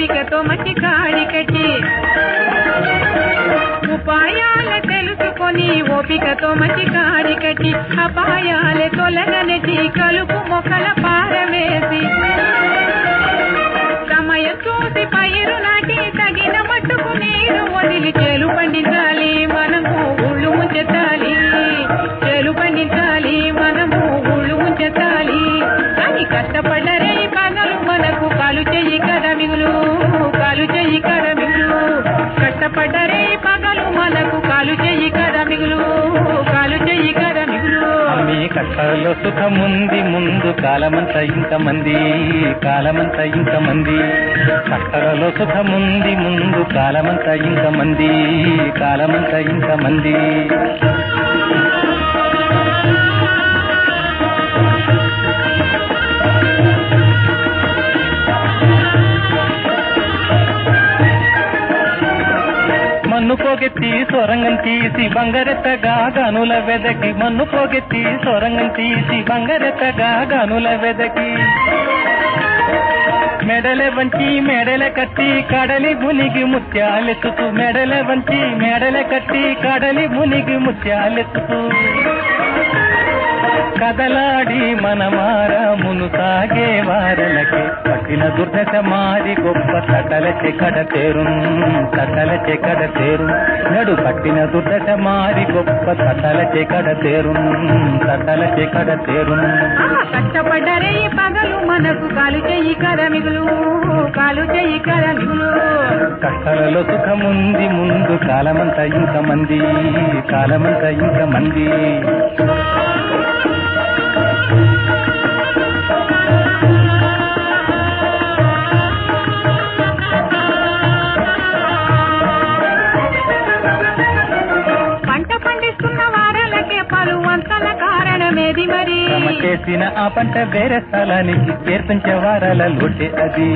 ఓపికతో మట్టి కాడి కట్టి. ఉపాయాల తెలుసుకొని ఓపికతో మట్టి కాడి కట్టి. అపాయాలే తొలగనెట్టి కలుపు మొక్కల పారవేసి సమయం చూసి పైరు నాటి తగిన మట్టుకు నీరు వదిలి చేలు పండిన కాలు చెయ్యి కదా మిగులు కాలు చెయ్యి కదా మిగులు. మీ కష్టాల్లో సుఖముంది ముందు కాలమంతా ఇంతమంది కాలమంతా ఇంతమంది. కష్టాలలో సుఖముంది ముందు కాలమంతా ఇంతమంది కాలమంతా ఇంతమంది. మన్ను పొగెత్తి సొరంగం తీసి బంగారెత్తగా గనుల వెదకి. మన్ను పొగెత్తి సొరంగం తీసి బంగారెత్తగా గనుల వెదకి. మెడల వంచి మెడల కట్టి కడలి మునిగి ముత్యాలెత్తుతూ. మెడల వంచి మెడల కట్టి కడలి మునిగి ముత్యాలెత్తుతూ. కదలాడి మనమార మును సాగే వారలకి. పట్టిన దుర్దశ మారి గొప్ప సకల చెకడ తేరు సకల చెకడ తేరు. నడు పట్టిన దుర్దశ మారి గొప్ప సకల చెకడ తేరు సకల చెకడ తేరు. కష్టపడ్డరే ఈ పగలు మనకు కాలు చెయ్యి కదా మిగులు కాలు చెయ్యి కదా మిగులు. కష్టాలలో సుఖముంది ముందు కాలమంతా ఇంతమంది కాలమంతా ఇంతమంది పంట చేసిన ఆ పంట వేరే స్థలానికి చేర్పించే వారాల లోటే అది.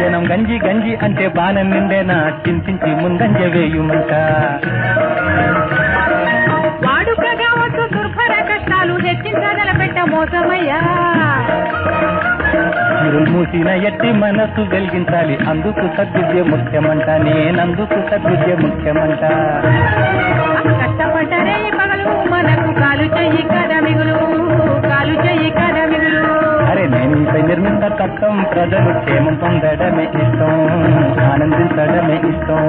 జనం గంజి గంజి అంటే బాణం నిండేనా? చింతించి ముందంజ వేయుమంట. వాడుకగా వస్తు దుర్భర కష్టాలు హెచ్చించగల పెట్ట మోసమయ్యా? ఇరులు మూసిన ఎట్టి మనసు వెలిగించాలి. అందుకు సద్విద్య ముఖ్యమంట నేనందుకు సద్విద్య ముఖ్యమంట. కష్టపడ్డరే ఈ పగలు మనకు కాలు చెయ్యి కదా మిగులు కాలు చెయ్యి కదా మిగులు. అరే నేనిపై నిర్మిత తత్వం ప్రజలు క్షేమం పొందడమే ఇష్టం ఆనందించడమే ఇష్టం.